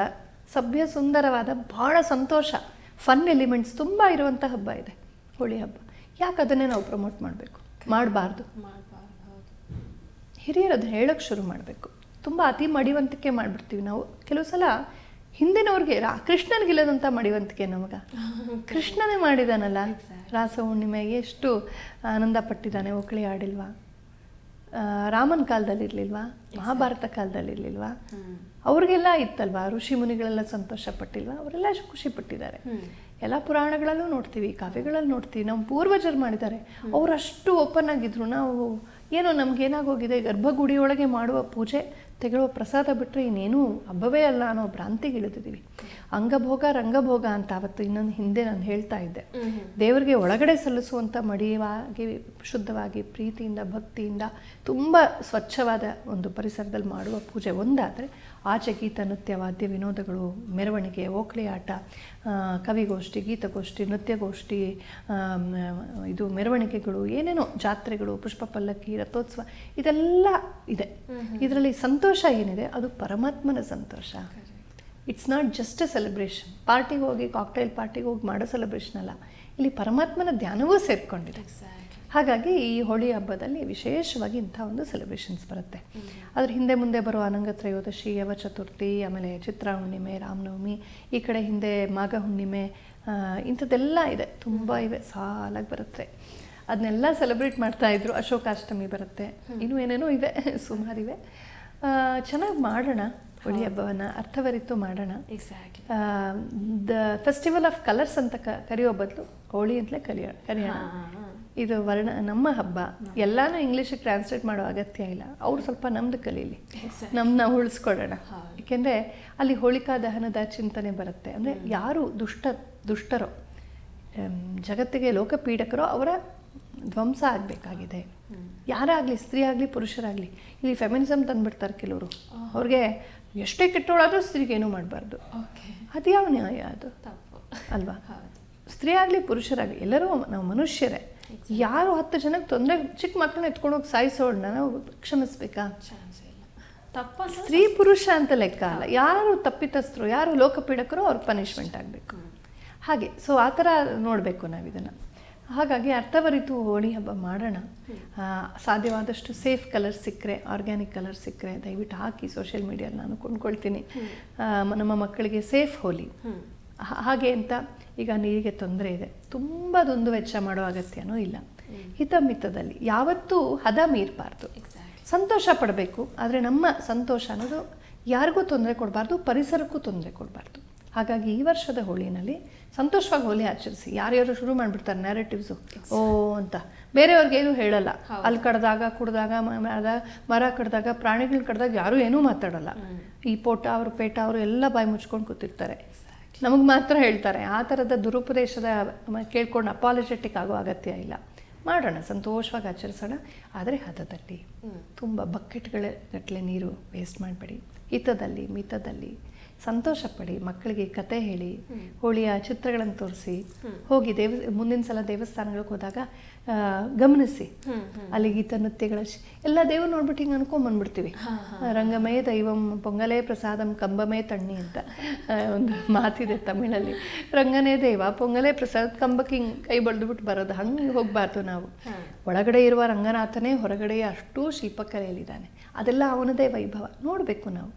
ಸಭ್ಯ ಸುಂದರವಾದ ಬಹಳ ಸಂತೋಷ ಫನ್ ಎಲಿಮೆಂಟ್ಸ್ ತುಂಬ ಇರುವಂಥ ಹಬ್ಬ ಇದೆ. ಹೋಳಿ ಹಬ್ಬ. ಯಾಕೆ ಅದನ್ನೇ ನಾವು ಪ್ರಮೋಟ್ ಮಾಡಬೇಕು? ಮಾಡಬಾರ್ದು. ಹಿರಿಯರು ಅದನ್ನು ಹೇಳೋಕ್ಕೆ ಶುರು ಮಾಡಬೇಕು. ತುಂಬ ಅತಿ ಮಡಿವಂತಿಕೆ ಮಾಡಿಬಿಡ್ತೀವಿ ನಾವು. ಕೆಲವು ಸಲ ಹಿಂದಿನವ್ರಿಗೆ ರಾ ಕೃಷ್ಣನಿಗಿಲ್ಲದಂಥ ಮಡಿವಂತಿಕೆ ನಮಗೆ. ಕೃಷ್ಣನೇ ಮಾಡಿದಾನಲ್ಲ? ರಾಸ ಹುಣ್ಣಿಮೆ ಎಷ್ಟು ಆನಂದ ಪಟ್ಟಿದ್ದಾನೆ ಒಕ್ಕಳಿ ಆಡಿಲ್ವಾ? ರಾಮನ ಕಾಲದಲ್ಲಿ ಇರಲಿಲ್ವಾ? ಮಹಾಭಾರತ ಕಾಲದಲ್ಲಿ ಇರಲಿಲ್ವಾ? ಅವ್ರಿಗೆಲ್ಲ ಇತ್ತಲ್ವಾ? ಋಷಿ ಮುನಿಗಳೆಲ್ಲ ಸಂತೋಷ ಪಟ್ಟಿಲ್ವಾ? ಅವರೆಲ್ಲ ಖುಷಿ ಪಟ್ಟಿದ್ದಾರೆ. ಎಲ್ಲ ಪುರಾಣಗಳಲ್ಲೂ ನೋಡ್ತೀವಿ ಕಾವ್ಯಗಳಲ್ಲಿ ನೋಡ್ತೀವಿ. ನಮ್ಮ ಪೂರ್ವಜರು ಮಾಡಿದ್ದಾರೆ. ಅವರು ಅಷ್ಟು ಓಪನ್ ಆಗಿದ್ರು. ನಾವು ಏನೋ ನಮ್ಗೆ ಏನಾಗೋಗಿದೆ ಗರ್ಭಗುಡಿ ಒಳಗೆ ಮಾಡುವ ಪೂಜೆ ತೆಗೆಳುವ ಪ್ರಸಾದ ಬಿಟ್ಟರೆ ಇನ್ನೇನೂ ಹಬ್ಬವೇ ಅಲ್ಲ ಅನ್ನೋ ಭ್ರಾಂತಿಗೆ ಇಳಿದಿದ್ದೀವಿ ಅಂಗಭೋಗ ರಂಗಭೋಗ ಅಂತ ಅವತ್ತು ಇನ್ನೊಂದು ಹಿಂದೆ ನಾನು ಹೇಳ್ತಾ ಇದ್ದೆ. ದೇವರಿಗೆ ಒಳಗಡೆ ಸಲ್ಲಿಸುವಂಥ ಮಡಿಯವಾಗಿ ಶುದ್ಧವಾಗಿ ಪ್ರೀತಿಯಿಂದ ಭಕ್ತಿಯಿಂದ ತುಂಬ ಸ್ವಚ್ಛವಾದ ಒಂದು ಪರಿಸರದಲ್ಲಿ ಮಾಡುವ ಪೂಜೆ ಒಂದಾದರೆ ಆಚೆ ಗೀತ ನೃತ್ಯ ವಾದ್ಯ ವಿನೋದಗಳು ಮೆರವಣಿಗೆ ಓಕಳಿ ಆಟ ಕವಿಗೋಷ್ಠಿ ಗೀತಗೋಷ್ಠಿ ನೃತ್ಯಗೋಷ್ಠಿ ಇದು ಮೆರವಣಿಗೆಗಳು ಏನೇನೋ ಜಾತ್ರೆಗಳು ಪುಷ್ಪ ಪಲ್ಲಕ್ಕಿ ರಥೋತ್ಸವ ಇದೆಲ್ಲ ಇದೆ. ಇದರಲ್ಲಿ ಸಂತೋಷ ಏನಿದೆ? ಅದು ಪರಮಾತ್ಮನ ಸಂತೋಷ. It's not just a celebration ಪಾರ್ಟಿಗೆ ಹೋಗಿ ಕಾಕ್ಟೈಲ್ ಪಾರ್ಟಿಗೆ ಹೋಗಿ ಮಾಡೋ ಸೆಲೆಬ್ರೇಷನ್ ಅಲ್ಲ. ಇಲ್ಲಿ ಪರಮಾತ್ಮನ ಧ್ಯಾನವೂ ಸೇರಿಕೊಂಡಿದೆ. ಹಾಗಾಗಿ ಈ ಹೋಳಿ ಹಬ್ಬದಲ್ಲಿ ವಿಶೇಷವಾಗಿ ಇಂಥ ಒಂದು ಸೆಲೆಬ್ರೇಷನ್ಸ್ ಬರುತ್ತೆ. ಅದ್ರ ಹಿಂದೆ ಮುಂದೆ ಬರೋ ಅನಂಗ ತ್ರಯೋದಶಿ ಯವ ಚತುರ್ಥಿ ಆಮೇಲೆ ಚಿತ್ರ ಹುಣ್ಣಿಮೆ ರಾಮನವಮಿ ಈ ಕಡೆ ಹಿಂದೆ ಮಾಘ ಹುಣ್ಣಿಮೆ ಇಂಥದ್ದೆಲ್ಲ ಇದೆ. ತುಂಬ ಇವೆ ಸಾಲಾಗಿ ಬರುತ್ತೆ. ಅದನ್ನೆಲ್ಲ ಸೆಲೆಬ್ರೇಟ್ ಮಾಡ್ತಾ ಇದ್ರು. ಅಶೋಕಾಷ್ಟಮಿ ಬರುತ್ತೆ. ಇನ್ನೂ ಏನೇನೋ ಇದೆ. ಸುಮಾರಿವೆ ಚೆನ್ನಾಗಿ ಮಾಡೋಣ ಹೋಳಿ ಹಬ್ಬವನ್ನು. ಅರ್ಥವರಿತು ಮಾಡೋಣ. Exactly the festival of colours ಅಂತ ಕ ಕರೆಯೋ ಬದಲು ಹೋಳಿ ಅಂತಲೇ ಕಲಿಯೋಣ ಕರೆಯೋಣ. ಇದು ವರ್ಣ ನಮ್ಮ ಹಬ್ಬ. ಎಲ್ಲಾನು ಇಂಗ್ಲೀಷಿಗೆ ಟ್ರಾನ್ಸ್ಲೇಟ್ ಮಾಡೋ ಅಗತ್ಯ ಇಲ್ಲ. ಅವ್ರು ಸ್ವಲ್ಪ ನಮ್ದು ಕಲೀಲಿ. ನಮ್ಮನ್ನ ಉಳಿಸ್ಕೊಳ್ಳೋಣ ಏಕೆಂದರೆ ಅಲ್ಲಿ ಹೋಳಿಕಾ ದಹನದ ಚಿಂತನೆ ಬರುತ್ತೆ. ಅಂದರೆ ಯಾರು ದುಷ್ಟ ದುಷ್ಟರೋ ಜಗತ್ತಿಗೆ ಲೋಕಪೀಡಕರೋ ಅವರ ಧ್ವಂಸ ಆಗಬೇಕಾಗಿದೆ. ಯಾರಾಗಲಿ ಸ್ತ್ರೀ ಆಗಲಿ ಪುರುಷರಾಗಲಿ ಇಲ್ಲಿ ಫೆಮಿನಿಸಮ್ ತಂದುಬಿಡ್ತಾರೆ ಕೆಲವರು. ಅವ್ರಿಗೆ ಎಷ್ಟೇ ಕೆಟ್ಟೋಳಾದರೂ ಸ್ತ್ರೀಗೆ ಏನೂ ಮಾಡಬಾರ್ದು. ಓಕೆ. ಅದು ಯಾವ ನ್ಯಾಯ ಅದು? ಅಲ್ವಾ? ಸ್ತ್ರೀ ಆಗಲಿ ಪುರುಷರಾಗಲಿ ಎಲ್ಲರೂ ನಾವು ಮನುಷ್ಯರೇ. ಯಾರು ಹತ್ತು ಜನಕ್ಕೆ ತೊಂದರೆ ಚಿಕ್ಕ ಮಕ್ಕಳನ್ನ ಎತ್ಕೊಂಡು ಹೋಗಿ ಸಾಯಿಸೋಣ ನಾವು ಕ್ಷಮಿಸ್ಬೇಕಾ? ತಪ್ಪ ಸ್ತ್ರೀ ಪುರುಷ ಅಂತ ಲೆಕ್ಕ ಅಲ್ಲ. ಯಾರು ತಪ್ಪಿತಸ್ಥರು ಯಾರು ಲೋಕಪೀಡಕರು ಅವ್ರ ಪನಿಷ್ಮೆಂಟ್ ಆಗಬೇಕು. ಹಾಗೆ ಸೊ ಆ ಥರ ನೋಡಬೇಕು ನಾವು ಇದನ್ನು. ಹಾಗಾಗಿ ಅರ್ಥವರಿತು ಹೋಳಿ ಹಬ್ಬ ಮಾಡೋಣ. ಸಾಧ್ಯವಾದಷ್ಟು ಸೇಫ್ ಕಲರ್ ಸಿಕ್ಕರೆ ಆರ್ಗ್ಯಾನಿಕ್ ಕಲರ್ ಸಿಕ್ಕರೆ ದಯವಿಟ್ಟು ಹಾಕಿ ಸೋಷಿಯಲ್ ಮೀಡಿಯಲ್ಲಿ ನಾನು ಕೊಂಡ್ಕೊಳ್ತೀನಿ. ನಮ್ಮ ಮಕ್ಕಳಿಗೆ ಸೇಫ್ ಹೋಲಿ ಹಾಗೆ ಅಂತ ಈಗ ನೀರಿಗೆ ತೊಂದರೆ ಇದೆ. ತುಂಬ ದುಂದು ವೆಚ್ಚ ಮಾಡೋ ಅಗತ್ಯನೂ ಇಲ್ಲ. ಹಿತಮಿತದಲ್ಲಿ ಯಾವತ್ತೂ ಹದ ಮೀರಬಾರ್ದು. ಸಂತೋಷ ಪಡಬೇಕು. ಆದರೆ ನಮ್ಮ ಸಂತೋಷ ಅನ್ನೋದು ಯಾರಿಗೂ ತೊಂದರೆ ಕೊಡಬಾರ್ದು ಪರಿಸರಕ್ಕೂ ತೊಂದರೆ ಕೊಡಬಾರ್ದು. ಹಾಗಾಗಿ ಈ ವರ್ಷದ ಹೋಳಿನಲ್ಲಿ ಸಂತೋಷವಾಗಿ ಹೋಳಿ ಆಚರಿಸಿ. ಯಾರ್ಯಾರು ಶುರು ಮಾಡಿಬಿಡ್ತಾರೆ ನ್ಯಾರೇಟಿವ್ಸು ಓ ಅಂತ. ಬೇರೆಯವ್ರಿಗೆ ಏನೂ ಹೇಳಲ್ಲ. ಅಲ್ಲಿ ಕಡ್ದಾಗ ಕುಡ್ದಾಗ ಮರ ಕಡ್ದಾಗ ಪ್ರಾಣಿಗಳನ್ನ ಕಡ್ದಾಗ ಯಾರೂ ಏನೂ ಮಾತಾಡಲ್ಲ. ಈ ಪೋಟ ಅವರು ಪೇಟ ಅವರು ಎಲ್ಲ ಬಾಯಿ ಮುಚ್ಕೊಂಡು ಕೂತಿರ್ತಾರೆ. ನಮಗೆ ಮಾತ್ರ ಹೇಳ್ತಾರೆ ಆ ಥರದ ದುರುಪದೇಶದ ಕೇಳ್ಕೊಂಡು ಅಪಾಲಜೆಟಿಕ್ ಆಗೋ ಅಗತ್ಯ ಇಲ್ಲ. ಮಾಡೋಣ ಸಂತೋಷವಾಗಿ ಆಚರಿಸೋಣ. ಆದರೆ ಹದದಲ್ಲಿ ತುಂಬ ಬಕೆಟ್ಗಳ ಗಟ್ಟಲೆ ನೀರು ವೇಸ್ಟ್ ಮಾಡಬೇಡಿ. ಹಿತದಲ್ಲಿ ಮಿತದಲ್ಲಿ ಸಂತೋಷ ಪಡಿ ಮಕ್ಕಳಿಗೆ ಕತೆ ಹೇಳಿ ಹೋಳಿಯ ಚಿತ್ರಗಳನ್ನು ತೋರಿಸಿ ಹೋಗಿ ದೇವ ಮುಂದಿನ ಸಲ ದೇವಸ್ಥಾನಗಳಿಗೆ ಹೋದಾಗ ಗಮನಿಸಿ. ಅಲ್ಲಿ ಗೀತ ನೃತ್ಯಗಳ ಶ್- ಎಲ್ಲ ದೇವ್ರು ನೋಡ್ಬಿಟ್ಟು ಹಿಂಗೆ ಅನ್ಕೊಂಬಂದ್ಬಿಡ್ತೀವಿ ರಂಗಮಯ ದೈವಂ ಪೊಂಗಲೇ ಪ್ರಸಾದಂ ಕಂಬಮೇ ತಣ್ಣಿ ಅಂತ ಒಂದು ಮಾತಿದೆ ತಮಿಳಲ್ಲಿ. ರಂಗನೇ ದೈವ ಪೊಂಗಲೇ ಪ್ರಸಾದ ಕಂಬಕ್ಕೆ ಹಿಂಗೆ ಕೈ ಬಳ್ದುಬಿಟ್ಟು ಬರೋದು ಹಂಗೆ ಹೋಗಬಾರ್ದು ನಾವು. ಒಳಗಡೆ ಇರುವ ರಂಗನಾಥನೇ ಹೊರಗಡೆ ಅಷ್ಟೂ ಶಿಲ್ಪಕಲೆಯಲ್ಲಿದ್ದಾನೆ. ಅದೆಲ್ಲ ಅವನದೇ ವೈಭವ. ನೋಡಬೇಕು ನಾವು.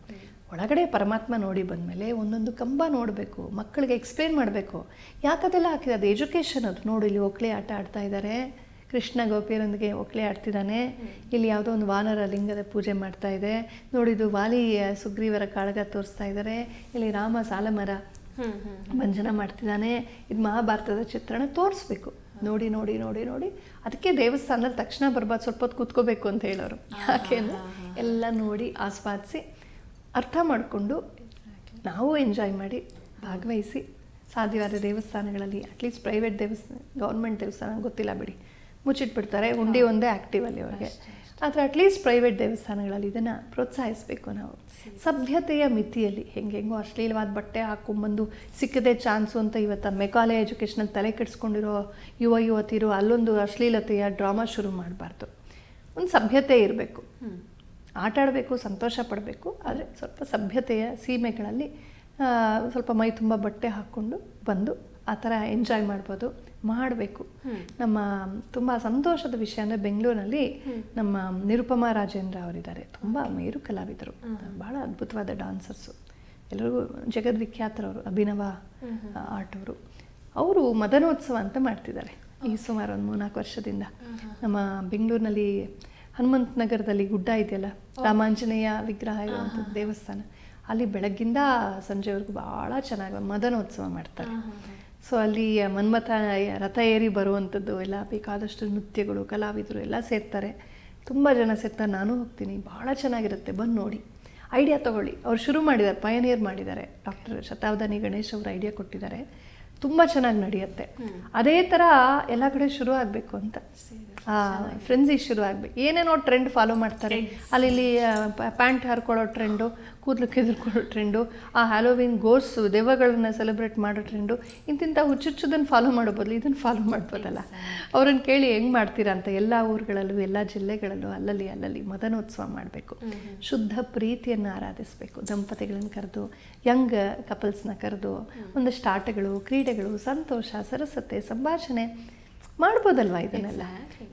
ಒಳಗಡೆ ಪರಮಾತ್ಮ ನೋಡಿ ಬಂದಮೇಲೆ ಒಂದೊಂದು ಕಂಬ ನೋಡಬೇಕು ಮಕ್ಕಳಿಗೆ ಎಕ್ಸ್ಪ್ಲೇನ್ ಮಾಡಬೇಕು. ಯಾಕದೆಲ್ಲ ಹಾಕಿದೆ? ಅದು ಎಜುಕೇಷನ್ ಅದು. ನೋಡು ಇಲ್ಲಿ ಒಕ್ಳಿ ಆಟ ಆಡ್ತಾ ಇದ್ದಾರೆ ಕೃಷ್ಣ ಗೋಪಿಯರೊಂದಿಗೆ ಒಕ್ಳಿ ಆಡ್ತಿದ್ದಾನೆ. ಇಲ್ಲಿ ಯಾವುದೋ ಒಂದು ವಾನರ ಲಿಂಗದ ಪೂಜೆ ಮಾಡ್ತಾ ಇದೆ. ನೋಡಿದು ವಾಲಿ ಸುಗ್ರೀವರ ಕಾಳಗ ತೋರಿಸ್ತಾ ಇದ್ದಾರೆ ಇಲ್ಲಿ ರಾಮ ಸಾಲಮರ ಭಂಜನ ಮಾಡ್ತಿದ್ದಾನೆ. ಇದು ಮಹಾಭಾರತದ ಚಿತ್ರಣ ತೋರಿಸ್ಬೇಕು. ನೋಡಿ ನೋಡಿ ನೋಡಿ ನೋಡಿ. ಅದಕ್ಕೆ ದೇವಸ್ಥಾನದಲ್ಲಿ ತಕ್ಷಣ ಬರ್ಬಾರ್ದು. ಸ್ವಲ್ಪ ಹೊತ್ತು ಕೂತ್ಕೋಬೇಕು ಅಂತ ಹೇಳೋರು. ಯಾಕೆ ಎಲ್ಲ ನೋಡಿ ಆಸ್ವಾದಿಸಿ ಅರ್ಥ ಮಾಡಿಕೊಂಡು ನಾವು ಎಂಜಾಯ್ ಮಾಡಿ ಭಾಗವಹಿಸಿ ಸಾಧ್ಯವಾದ ದೇವಸ್ಥಾನಗಳಲ್ಲಿ ಅಟ್ಲೀಸ್ಟ್ ಪ್ರೈವೇಟ್ ದೇವಸ್ಥಾನ ಗೌರ್ಮೆಂಟ್ ದೇವಸ್ಥಾನ ಗೊತ್ತಿಲ್ಲ ಬಿಡಿ. ಮುಚ್ಚಿಟ್ಬಿಡ್ತಾರೆ ಉಂಡಿ ಒಂದೇ ಆ್ಯಕ್ಟಿವ್ ಅಲ್ಲಿ ಅವ್ರಿಗೆ. ಆದರೆ ಅಟ್ಲೀಸ್ಟ್ ಪ್ರೈವೇಟ್ ದೇವಸ್ಥಾನಗಳಲ್ಲಿ ಇದನ್ನು ಪ್ರೋತ್ಸಾಹಿಸಬೇಕು ನಾವು. ಸಭ್ಯತೆಯ ಮಿತಿಯಲ್ಲಿ ಹೆಂಗೆ ಹೆಂಗೋ ಅಶ್ಲೀಲವಾದ ಬಟ್ಟೆ ಹಾಕ್ಕೊಂಬಂದು ಸಿಕ್ಕದೆ ಚಾನ್ಸು ಅಂತ ಇವತ್ತು ಮೆಕಾಲೆ ಎಜುಕೇಷನಲ್ಲಿ ತಲೆ ಕೆಡಿಸ್ಕೊಂಡಿರೋ ಯುವ ಯುವತಿಯರು ಅಲ್ಲೊಂದು ಅಶ್ಲೀಲತೆಯ ಡ್ರಾಮಾ ಶುರು ಮಾಡಬಾರ್ದು. ಒಂದು ಸಭ್ಯತೆ ಇರಬೇಕು. ಆಟ ಆಡಬೇಕು ಸಂತೋಷ ಪಡಬೇಕು ಆದರೆ ಸ್ವಲ್ಪ ಸಭ್ಯತೆಯ ಸೀಮೆಗಳಲ್ಲಿ ಸ್ವಲ್ಪ ಮೈ ತುಂಬ ಬಟ್ಟೆ ಹಾಕ್ಕೊಂಡು ಬಂದು ಆ ಥರ ಎಂಜಾಯ್ ಮಾಡ್ಬೋದು ಮಾಡಬೇಕು. ನಮ್ಮ ತುಂಬ ಸಂತೋಷದ ವಿಷಯ ಅಂದರೆ ಬೆಂಗಳೂರಿನಲ್ಲಿ ನಮ್ಮ ನಿರುಪಮಾ ರಾಜೇಂದ್ರ ಅವರಿದ್ದಾರೆ. ತುಂಬ ಮೇರು ಕಲಾವಿದರು ಭಾಳ ಅದ್ಭುತವಾದ ಡಾನ್ಸರ್ಸು ಎಲ್ಲರಿಗೂ ಜಗದ್ವಿಖ್ಯಾತರವರು ಅಭಿನವ ಆರ್ಟ್ ಅವರು ಅವರು ಮದನೋತ್ಸವ ಅಂತ ಮಾಡ್ತಿದ್ದಾರೆ. ಈ ಸುಮಾರು ಒಂದು ಮೂರ್ನಾಲ್ಕು ವರ್ಷದಿಂದ. ನಮ್ಮ ಬೆಂಗಳೂರಿನಲ್ಲಿ ಹನುಮಂತ ನಗರದಲ್ಲಿ ಗುಡ್ಡ ಇದೆಯಲ್ಲ ರಾಮಾಂಜನೇಯ ವಿಗ್ರಹ ಇರುವಂಥದ್ದು ದೇವಸ್ಥಾನ. ಅಲ್ಲಿ ಬೆಳಗ್ಗಿಂದ ಸಂಜೆವರೆಗೂ ಭಾಳ ಚೆನ್ನಾಗಿ ಮದನೋತ್ಸವ ಮಾಡ್ತಾರೆ. ಸೊ ಅಲ್ಲಿ ಮನ್ಮಥ ರಥ ಏರಿ ಬರುವಂಥದ್ದು ಎಲ್ಲ ಬೇಕಾದಷ್ಟು ನೃತ್ಯಗಳು ಕಲಾವಿದರು ಎಲ್ಲ ಸೇರ್ತಾರೆ. ತುಂಬ ಜನ ಸೇರ್ತಾರೆ. ನಾನು ಹೋಗ್ತೀನಿ. ಭಾಳ ಚೆನ್ನಾಗಿರುತ್ತೆ. ಬಂದು ನೋಡಿ. ಐಡಿಯಾ ತಗೊಳ್ಳಿ. ಅವ್ರು ಶುರು ಮಾಡಿದ್ದಾರೆ. ಪಯನಿಯರ್ ಮಾಡಿದ್ದಾರೆ. ಡಾಕ್ಟರ್ ಶತಾವಧಾನಿ ಗಣೇಶ್ ಅವರು ಐಡಿಯಾ ಕೊಟ್ಟಿದ್ದಾರೆ. ತುಂಬ ಚೆನ್ನಾಗಿ ನಡೆಯುತ್ತೆ. ಅದೇ ಥರ ಎಲ್ಲ ಕಡೆ ಶುರು ಆಗಬೇಕು ಅಂತ. ಫ್ರೆಂಡ್ಸಿಗೆ ಶುರು ಆಗಬೇಕು ಏನೇನೋ ಟ್ರೆಂಡ್ ಫಾಲೋ ಮಾಡ್ತಾರೆ. ಅಲ್ಲಿ ಇಲ್ಲಿ ಪ್ಯಾಂಟ್ ಹರ್ಕೊಳ್ಳೋ ಟ್ರೆಂಡು ಕೂದಲು ಕೆದರ್ಕೊಳ್ಳೋ ಟ್ರೆಂಡು ಆ ಹ್ಯಾಲೋವಿನ್ ಗೋರ್ಸು ದೆವ್ವಗಳನ್ನ ಸೆಲೆಬ್ರೇಟ್ ಮಾಡೋ ಟ್ರೆಂಡು ಇಂತಿಂಥ ಹುಚ್ಚುಚ್ಚುದನ್ನು ಫಾಲೋ ಮಾಡೋ ಬದಲು ಇದನ್ನು ಫಾಲೋ ಮಾಡ್ಬೋದಲ್ಲ. ಅವ್ರನ್ನ ಕೇಳಿ ಹೆಂಗೆ ಮಾಡ್ತೀರಾ ಅಂತ ಎಲ್ಲ ಊರುಗಳಲ್ಲೂ ಎಲ್ಲ ಜಿಲ್ಲೆಗಳಲ್ಲೂ ಅಲ್ಲಲ್ಲಿ ಅಲ್ಲಲ್ಲಿ ಮದನೋತ್ಸವ ಮಾಡಬೇಕು. ಶುದ್ಧ ಪ್ರೀತಿಯನ್ನು ಆರಾಧಿಸಬೇಕು. ದಂಪತಿಗಳನ್ನು ಕರೆದು ಯಂಗ್ ಕಪಲ್ಸ್ನ ಕರೆದು ಒಂದಷ್ಟು ಆಟಗಳು ಕ್ರೀಡೆಗಳು ಸಂತೋಷ ಸರಸತೆ ಸಂಭಾಷಣೆ ಮಾಡ್ಬೋದಲ್ವಾ ಇದನ್ನೆಲ್ಲ?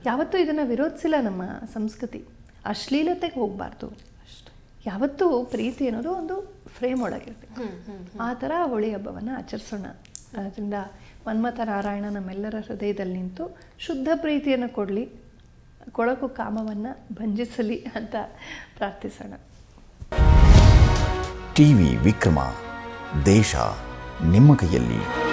ಯಾವತ್ತೂ ಇದನ್ನು ವಿರೋಧಿಸಿಲ್ಲ ನಮ್ಮ ಸಂಸ್ಕೃತಿ. ಅಶ್ಲೀಲತೆಗೆ ಹೋಗಬಾರ್ದು. ಯಾವತ್ತೂ ಪ್ರೀತಿ ಅನ್ನೋದು ಒಂದು ಫ್ರೇಮ್ ಒಳಗಿರ್ಬೇಕು ಆ ಥರ ಹೋಳಿ ಹಬ್ಬವನ್ನು ಆಚರಿಸೋಣ. ಅದರಿಂದ ಮನ್ಮಥ ನಾರಾಯಣ ನಮ್ಮೆಲ್ಲರ ಹೃದಯದಲ್ಲಿ ನಿಂತು ಶುದ್ಧ ಪ್ರೀತಿಯನ್ನು ಕೊಡಲಿ ಕೊಳಕು ಕಾಮವನ್ನು ಭಂಜಿಸಲಿ ಅಂತ ಪ್ರಾರ್ಥಿಸೋಣ. ಟಿವಿ ವಿಕ್ರಮ ದೇಶ ನಿಮ್ಮ ಕೈಯಲ್ಲಿ.